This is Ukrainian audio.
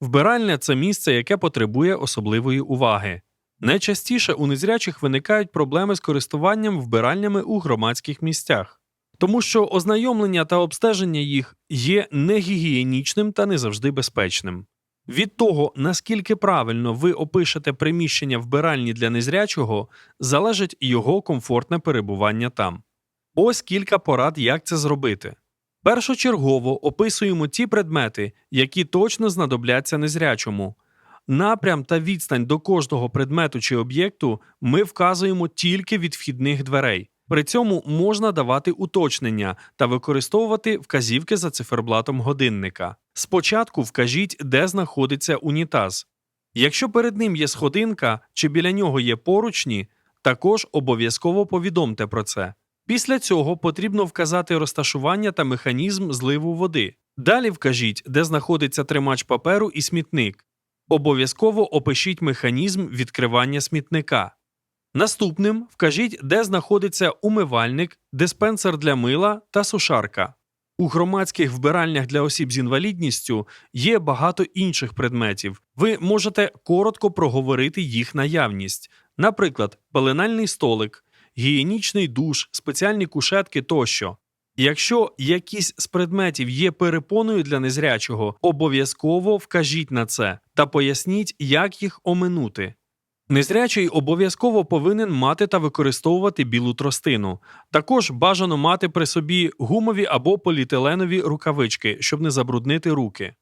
Вбиральня це місце, яке потребує особливої уваги. Найчастіше у незрячих виникають проблеми з користуванням вбиральнями у громадських місцях, тому що ознайомлення та обстеження їх є негігієнічним та не завжди безпечним. Від того, наскільки правильно ви опишете приміщення вбиральні для незрячого, залежить його комфортне перебування там. Ось кілька порад, як це зробити. Першочергово описуємо ті предмети, які точно знадобляться незрячому. Напрям та відстань до кожного предмету чи об'єкту ми вказуємо тільки від вхідних дверей. При цьому можна давати уточнення та використовувати вказівки за циферблатом годинника. Спочатку вкажіть, де знаходиться унітаз. Якщо перед ним є сходинка чи біля нього є поручні, також обов'язково повідомте про це. Після цього потрібно вказати розташування та механізм зливу води. Далі вкажіть, де знаходиться тримач паперу і смітник. Обов'язково опишіть механізм відкривання смітника. Наступним вкажіть, де знаходиться умивальник, диспенсер для мила та сушарка. У громадських вбиральнях для осіб з інвалідністю є багато інших предметів. Ви можете коротко проговорити їх наявність, наприклад, пеленальний столик, гігієнічний душ, спеціальні кушетки тощо. Якщо якийсь з предметів є перепоною для незрячого, обов'язково вкажіть на це та поясніть, як їх оминути. Незрячий обов'язково повинен мати та використовувати білу тростину. Також бажано мати при собі гумові або поліетиленові рукавички, щоб не забруднити руки.